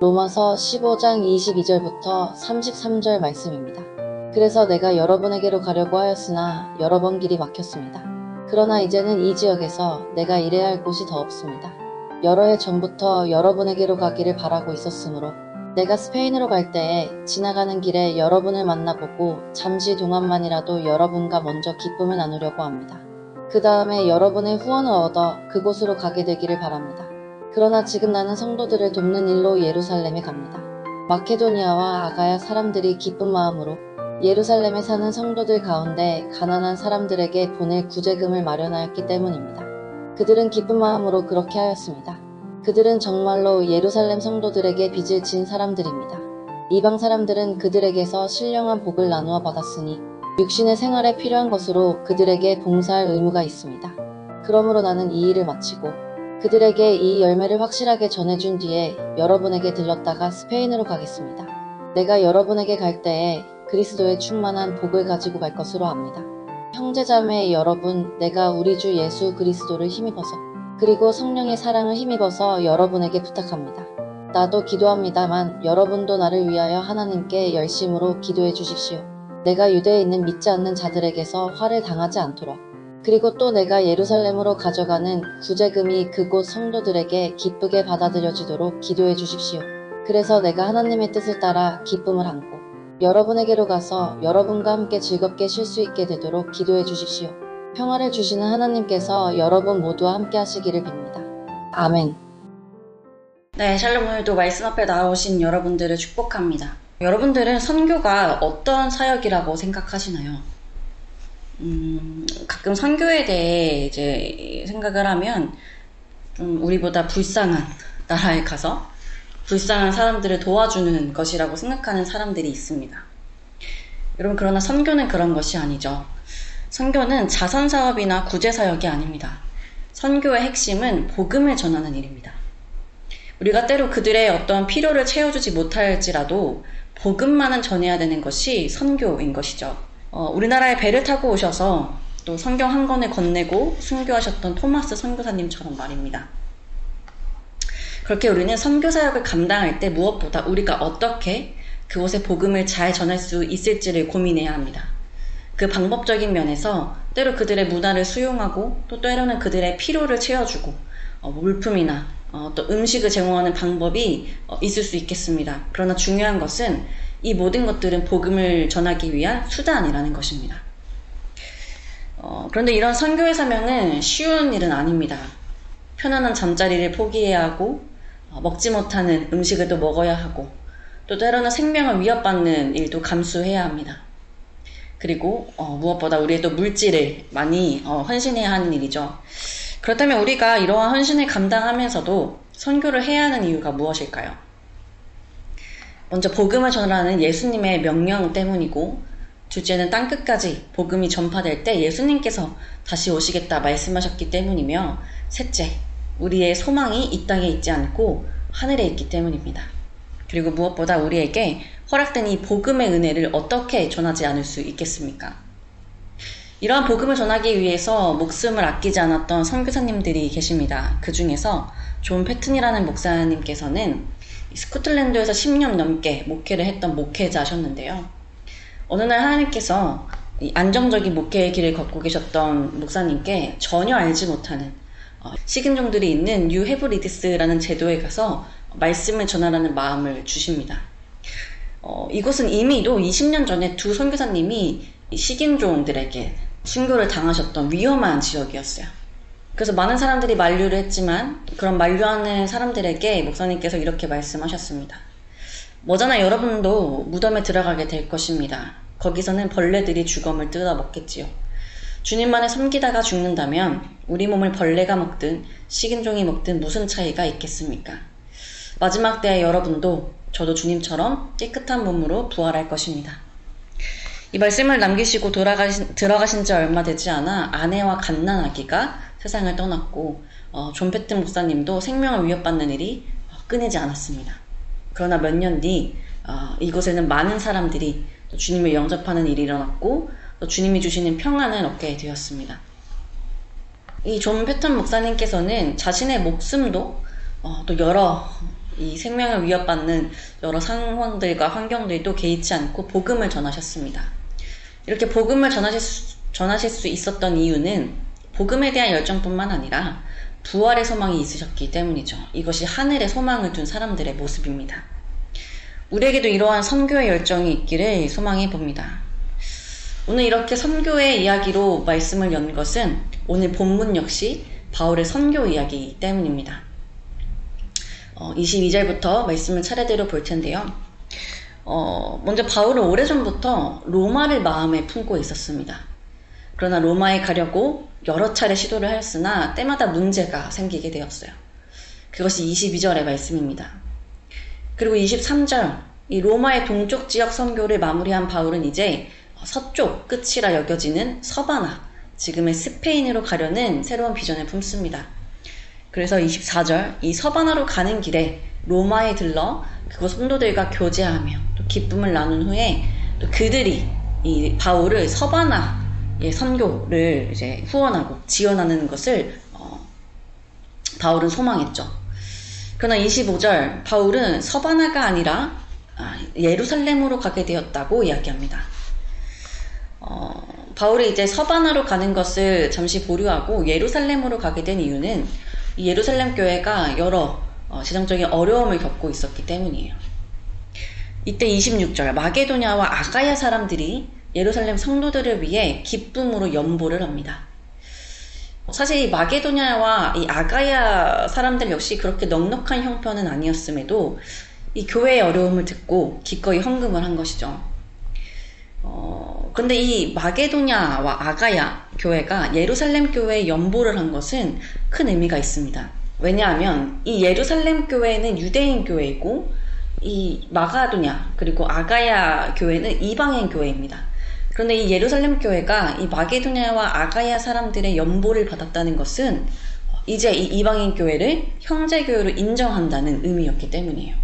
로마서 15장 22절부터 33절 말씀입니다. 그래서 내가 여러분에게로 가려고 하였으나 여러 번 길이 막혔습니다. 그러나 이제는 이 지역에서 내가 일해야 할 곳이 더 없습니다. 여러 해 전부터 여러분에게로 가기를 바라고 있었으므로 내가 스페인으로 갈 때에 지나가는 길에 여러분을 만나보고 잠시 동안만이라도 여러분과 먼저 기쁨을 나누려고 합니다. 그 다음에 여러분의 후원을 얻어 그곳으로 가게 되기를 바랍니다. 그러나 지금 나는 성도들을 돕는 일로 예루살렘에 갑니다. 마케도니아와 아가야 사람들이 기쁜 마음으로 예루살렘에 사는 성도들 가운데 가난한 사람들에게 보낼 구제금을 마련하였기 때문입니다. 그들은 기쁜 마음으로 그렇게 하였습니다. 그들은 정말로 예루살렘 성도들에게 빚을 진 사람들입니다. 이방 사람들은 그들에게서 신령한 복을 나누어 받았으니 육신의 생활에 필요한 것으로 그들에게 봉사할 의무가 있습니다. 그러므로 나는 이 일을 마치고 그들에게 이 열매를 확실하게 전해준 뒤에 여러분에게 들렀다가 스페인으로 가겠습니다. 내가 여러분에게 갈 때에 그리스도의 충만한 복을 가지고 갈 것으로 압니다. 형제자매 여러분, 내가 우리 주 예수 그리스도를 힘입어서 그리고 성령의 사랑을 힘입어서 여러분에게 부탁합니다. 나도 기도합니다만 여러분도 나를 위하여 하나님께 열심으로 기도해 주십시오. 내가 유대에 있는 믿지 않는 자들에게서 화를 당하지 않도록 그리고 또 내가 예루살렘으로 가져가는 구제금이 그곳 성도들에게 기쁘게 받아들여지도록 기도해 주십시오. 그래서 내가 하나님의 뜻을 따라 기쁨을 안고 여러분에게로 가서 여러분과 함께 즐겁게 쉴 수 있게 되도록 기도해 주십시오. 평화를 주시는 하나님께서 여러분 모두와 함께 하시기를 빕니다. 아멘. 네, 샬롬 오늘도 말씀 앞에 나오신 여러분들을 축복합니다. 여러분들은 선교가 어떤 사역이라고 생각하시나요? 음, 가끔 선교에 대해 이제 생각을 하면 좀 우리보다 불쌍한 나라에 가서 불쌍한 사람들을 도와주는 것이라고 생각하는 사람들이 있습니다. 여러분, 그러나 선교는 그런 것이 아니죠. 선교는 자선 사업이나 구제 사역이 아닙니다. 선교의 핵심은 복음을 전하는 일입니다. 우리가 때로 그들의 어떤 필요를 채워주지 못할지라도 복음만은 전해야 되는 것이 선교인 것이죠. 어, 우리나라에 배를 타고 오셔서 또 성경 한 권을 건네고 순교하셨던 토마스 선교사님처럼 말입니다. 그렇게 우리는 선교 사역을 감당할 때 무엇보다 우리가 어떻게 그곳에 복음을 잘 전할 수 있을지를 고민해야 합니다. 그 방법적인 면에서 때로 그들의 문화를 수용하고 또 때로는 그들의 필요를 채워주고 어, 물품이나 어, 또 음식을 제공하는 방법이 어, 있을 수 있겠습니다. 그러나 중요한 것은 이 모든 것들은 복음을 전하기 위한 수단이라는 것입니다. 어, 그런데 이런 선교의 사명은 쉬운 일은 아닙니다. 편안한 잠자리를 포기해야 하고 어, 먹지 못하는 음식을 또 먹어야 하고 또 때로는 생명을 위협받는 일도 감수해야 합니다. 그리고 어, 무엇보다 우리의 또 물질을 많이 어, 헌신해야 하는 일이죠. 그렇다면 우리가 이러한 헌신을 감당하면서도 선교를 해야 하는 이유가 무엇일까요? 먼저 복음을 전하는 예수님의 명령 때문이고 둘째는 땅 끝까지 복음이 전파될 때 예수님께서 다시 오시겠다 말씀하셨기 때문이며 셋째 우리의 소망이 이 땅에 있지 않고 하늘에 있기 때문입니다. 그리고 무엇보다 우리에게 허락된 이 복음의 은혜를 어떻게 전하지 않을 수 있겠습니까? 이러한 복음을 전하기 위해서 목숨을 아끼지 않았던 선교사님들이 계십니다. 그 중에서 존 패튼이라는 목사님께서는 스코틀랜드에서 10년 넘게 목회를 했던 목회자셨는데요. 어느 날 하나님께서 안정적인 목회의 길을 걷고 계셨던 목사님께 전혀 알지 못하는 어, 식인종들이 있는 뉴 헤브리디스라는 제도에 가서 말씀을 전하라는 마음을 주십니다. 어, 이곳은 이미도 20년 전에 두 선교사님이 식인종들에게 순교를 당하셨던 위험한 지역이었어요. 그래서 많은 사람들이 만류를 했지만 그런 만류하는 사람들에게 목사님께서 이렇게 말씀하셨습니다. 뭐잖아 여러분도 무덤에 들어가게 될 것입니다. 거기서는 벌레들이 주검을 뜯어 먹겠지요. 주님만을 섬기다가 죽는다면 우리 몸을 벌레가 먹든 식인종이 먹든 무슨 차이가 있겠습니까? 마지막 때에 여러분도 저도 주님처럼 깨끗한 몸으로 부활할 것입니다. 이 말씀을 남기시고 돌아가신, 들어가신 지 얼마 되지 않아 아내와 갓난 아기가 세상을 떠났고 어, 존 패튼 목사님도 생명을 위협받는 일이 어, 끊이지 않았습니다. 그러나 몇 년 뒤 어, 이곳에는 많은 사람들이 또 주님을 영접하는 일이 일어났고 또 주님이 주시는 평안을 얻게 되었습니다. 이 존 패턴 목사님께서는 자신의 목숨도 어, 또 여러 이 생명을 위협받는 여러 상황들과 환경들도 개의치 않고 복음을 전하셨습니다. 이렇게 복음을 전하실 수, 전하실 수 있었던 이유는 복음에 대한 열정뿐만 아니라 부활의 소망이 있으셨기 때문이죠. 이것이 하늘에 소망을 둔 사람들의 모습입니다. 우리에게도 이러한 선교의 열정이 있기를 소망해 봅니다. 오늘 이렇게 선교의 이야기로 말씀을 연 것은 오늘 본문 역시 바울의 선교 이야기 때문입니다. 어, 22절부터 말씀을 차례대로 볼 텐데요. 어, 먼저 바울은 오래전부터 로마를 마음에 품고 있었습니다. 그러나 로마에 가려고 여러 차례 시도를 하였으나 때마다 문제가 생기게 되었어요. 그것이 22절의 말씀입니다. 그리고 23절, 이 로마의 동쪽 지역 선교를 마무리한 바울은 이제 서쪽 끝이라 여겨지는 서바나, 지금의 스페인으로 가려는 새로운 비전을 품습니다. 그래서 24절, 이 서바나로 가는 길에 로마에 들러 그곳 성도들과 교제하며 또 기쁨을 나눈 후에 또 그들이 이 바울을 서바나 의 선교를 이제 후원하고 지원하는 것을 어, 바울은 소망했죠. 그러나 25절, 바울은 서바나가 아니라 아, 예루살렘으로 가게 되었다고 이야기합니다. 어, 바울이 이제 서바나로 가는 것을 잠시 보류하고 예루살렘으로 가게 된 이유는 이 예루살렘 교회가 여러 어, 재정적인 어려움을 겪고 있었기 때문이에요. 이때 26절 마게도냐와 아가야 사람들이 예루살렘 성도들을 위해 기쁨으로 연보를 합니다. 사실 이 마게도냐와 이 아가야 사람들 역시 그렇게 넉넉한 형편은 아니었음에도 이 교회의 어려움을 듣고 기꺼이 헌금을 한 것이죠. 어, 근데 이 마게도냐와 아가야 교회가 예루살렘 교회에 연보를 한 것은 큰 의미가 있습니다. 왜냐하면 이 예루살렘 교회는 유대인 교회이고 이 마가도냐 그리고 아가야 교회는 이방인 교회입니다. 그런데 이 예루살렘 교회가 이 마게도냐와 아가야 사람들의 연보를 받았다는 것은 이제 이 이방인 교회를 형제 교회로 인정한다는 의미였기 때문이에요.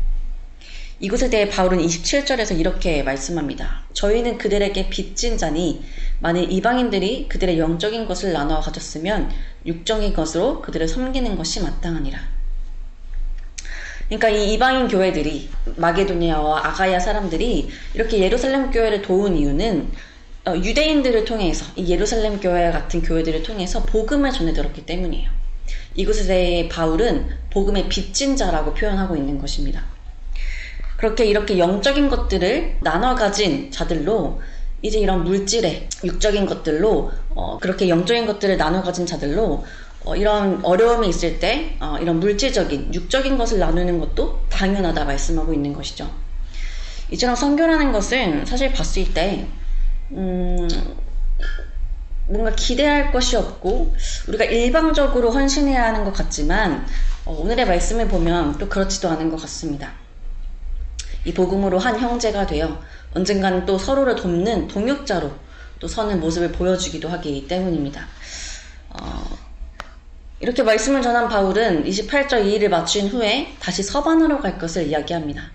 이것에 대해 바울은 27절에서 이렇게 말씀합니다. 저희는 그들에게 빚진 자니 만일 이방인들이 그들의 영적인 것을 나눠 가졌으면 육적인 것으로 그들을 섬기는 것이 마땅하니라. 그러니까 이 이방인 교회들이 마게도니아와 아가야 사람들이 이렇게 예루살렘 교회를 도운 이유는 어, 유대인들을 통해서 이 예루살렘 교회 같은 교회들을 통해서 복음을 전해 들었기 때문이에요. 이것에 대해 바울은 복음의 빚진 자라고 표현하고 있는 것입니다. 그렇게 이렇게 영적인 것들을 나눠 가진 자들로 이제 이런 물질의 육적인 것들로 어, 그렇게 영적인 것들을 나눠 가진 자들로 어, 이런 어려움이 있을 때 어, 이런 물질적인 육적인 것을 나누는 것도 당연하다 말씀하고 있는 것이죠. 이처럼 선교라는 것은 사실 봤을 때 음, 뭔가 기대할 것이 없고 우리가 일방적으로 헌신해야 하는 것 같지만 어, 오늘의 말씀을 보면 또 그렇지도 않은 것 같습니다. 이 복음으로 한 형제가 되어 언젠가는 또 서로를 돕는 동역자로 또 서는 모습을 보여주기도 하기 때문입니다. 어, 이렇게 말씀을 전한 바울은 28절 2일을 마친 후에 다시 서반으로 갈 것을 이야기합니다.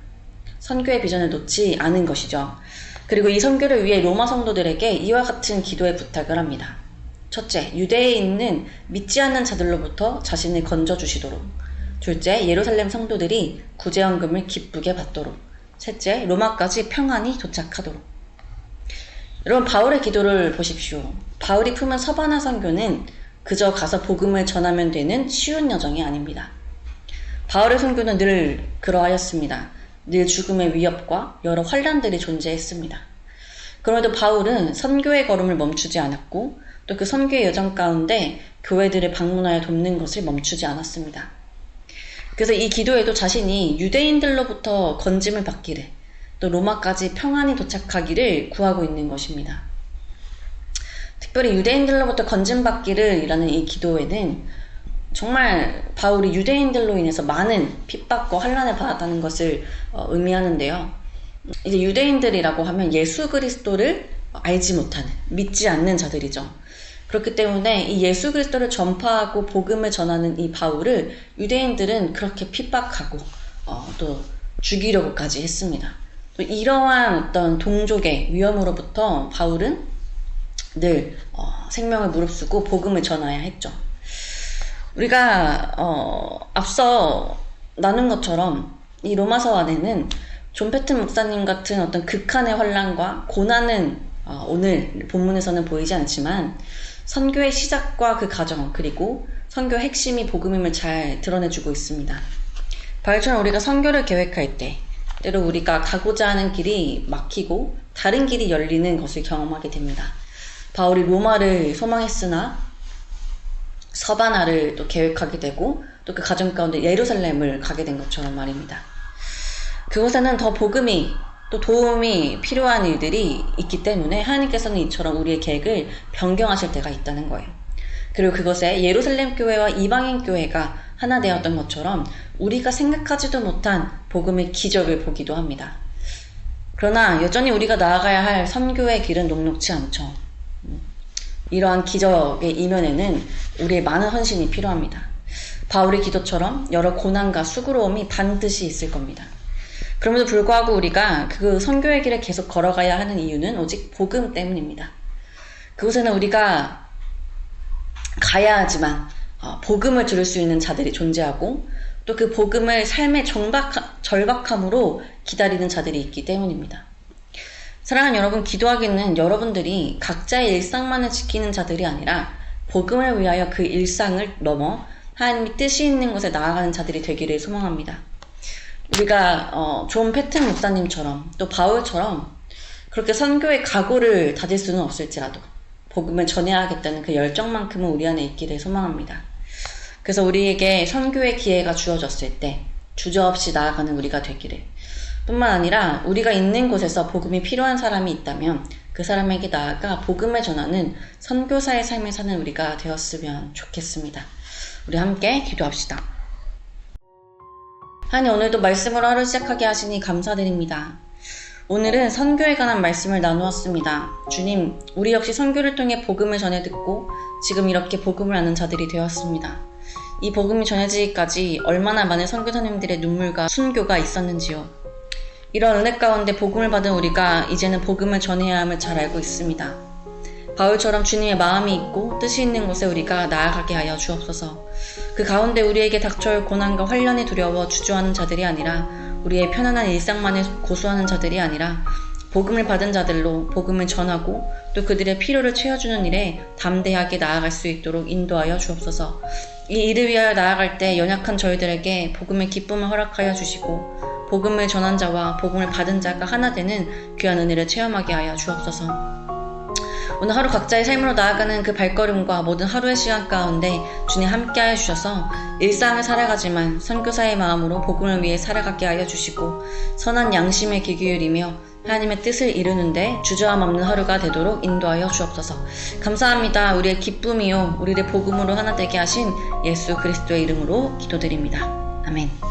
선교의 비전을 놓지 않은 것이죠. 그리고 이 선교를 위해 로마 성도들에게 이와 같은 기도의 부탁을 합니다. 첫째, 유대에 있는 믿지 않는 자들로부터 자신을 건져주시도록. 둘째, 예루살렘 성도들이 구제헌금을 기쁘게 받도록. 셋째, 로마까지 평안히 도착하도록. 여러분, 바울의 기도를 보십시오. 바울이 품은 서바나 선교는 그저 가서 복음을 전하면 되는 쉬운 여정이 아닙니다. 바울의 선교는 늘 그러하였습니다. 늘 죽음의 위협과 여러 환란들이 존재했습니다. 그럼에도 바울은 선교의 걸음을 멈추지 않았고 또 그 선교의 여정 가운데 교회들을 방문하여 돕는 것을 멈추지 않았습니다. 그래서 이 기도에도 자신이 유대인들로부터 건짐을 받기를 또 로마까지 평안히 도착하기를 구하고 있는 것입니다. 특별히 유대인들로부터 건짐받기를 이라는 이 기도에는 정말 바울이 유대인들로 인해서 많은 핍박과 환란을 받았다는 것을 어, 의미하는데요. 이제 유대인들이라고 하면 예수 그리스도를 알지 못하는, 믿지 않는 자들이죠. 그렇기 때문에 이 예수 그리스도를 전파하고 복음을 전하는 이 바울을 유대인들은 그렇게 핍박하고 어, 또 죽이려고까지 했습니다. 또 이러한 어떤 동족의 위험으로부터 바울은 늘 어, 생명을 무릅쓰고 복음을 전해야 했죠. 우리가 어, 앞서 나눈 것처럼 이 로마서 안에는 존 패튼 목사님 같은 어떤 극한의 환란과 고난은 어, 오늘 본문에서는 보이지 않지만 선교의 시작과 그 과정 그리고 선교 핵심이 복음임을 잘 드러내주고 있습니다. 바울처럼 우리가 선교를 계획할 때 때로 우리가 가고자 하는 길이 막히고 다른 길이 열리는 것을 경험하게 됩니다. 바울이 로마를 소망했으나 서바나를 또 계획하게 되고 또그 과정 가운데 예루살렘을 가게 된 것처럼 말입니다. 그곳에는 더 복음이 또 도움이 필요한 일들이 있기 때문에 하나님께서는 이처럼 우리의 계획을 변경하실 때가 있다는 거예요. 그리고 그것에 예루살렘 교회와 이방인 교회가 하나 되었던 것처럼 우리가 생각하지도 못한 복음의 기적을 보기도 합니다. 그러나 여전히 우리가 나아가야 할 선교의 길은 녹록지 않죠. 음, 이러한 기적의 이면에는 우리의 많은 헌신이 필요합니다. 바울의 기도처럼 여러 고난과 수고로움이 반드시 있을 겁니다. 그럼에도 불구하고 우리가 그 선교의 길에 계속 걸어가야 하는 이유는 오직 복음 때문입니다. 그곳에는 우리가 가야 하지만 어, 복음을 들을 수 있는 자들이 존재하고 또 그 복음을 삶의 정박, 절박함으로 기다리는 자들이 있기 때문입니다. 사랑하는 여러분, 기도하기는 여러분들이 각자의 일상만을 지키는 자들이 아니라 복음을 위하여 그 일상을 넘어 하나님이 뜻이 있는 곳에 나아가는 자들이 되기를 소망합니다. 우리가 어, 존 패튼 목사님처럼 또 바울처럼 그렇게 선교의 각오를 다질 수는 없을지라도 복음을 전해야겠다는 그 열정만큼은 우리 안에 있기를 소망합니다. 그래서 우리에게 선교의 기회가 주어졌을 때 주저없이 나아가는 우리가 되기를 뿐만 아니라 우리가 있는 곳에서 복음이 필요한 사람이 있다면 그 사람에게 나아가 복음을 전하는 선교사의 삶을 사는 우리가 되었으면 좋겠습니다. 우리 함께 기도합시다. 하나님 오늘도 말씀으로 하루 시작하게 하시니 감사드립니다. 오늘은 선교에 관한 말씀을 나누었습니다. 주님, 우리 역시 선교를 통해 복음을 전해 듣고 지금 이렇게 복음을 아는 자들이 되었습니다. 이 복음이 전해지기까지 얼마나 많은 선교사님들의 눈물과 순교가 있었는지요. 이런 은혜 가운데 복음을 받은 우리가 이제는 복음을 전해야 함을 잘 알고 있습니다. 바울처럼 주님의 마음이 있고 뜻이 있는 곳에 우리가 나아가게 하여 주옵소서. 그 가운데 우리에게 닥쳐올 고난과 환란이 두려워 주저하는 자들이 아니라 우리의 편안한 일상만을 고수하는 자들이 아니라 복음을 받은 자들로 복음을 전하고 또 그들의 필요를 채워주는 일에 담대하게 나아갈 수 있도록 인도하여 주옵소서. 이 일을 위하여 나아갈 때 연약한 저희들에게 복음의 기쁨을 허락하여 주시고 복음을 전한 자와 복음을 받은 자가 하나 되는 귀한 은혜를 체험하게 하여 주옵소서. 오늘 하루 각자의 삶으로 나아가는 그 발걸음과 모든 하루의 시간 가운데 주님 함께하여 주셔서 일상을 살아가지만 선교사의 마음으로 복음을 위해 살아가게 하여 주시고 선한 양심에 귀 기울이며 하나님의 뜻을 이루는데 주저함 없는 하루가 되도록 인도하여 주옵소서. 감사합니다. 우리의 기쁨이요 우리를 복음으로 하나 되게 하신 예수 그리스도의 이름으로 기도드립니다. 아멘.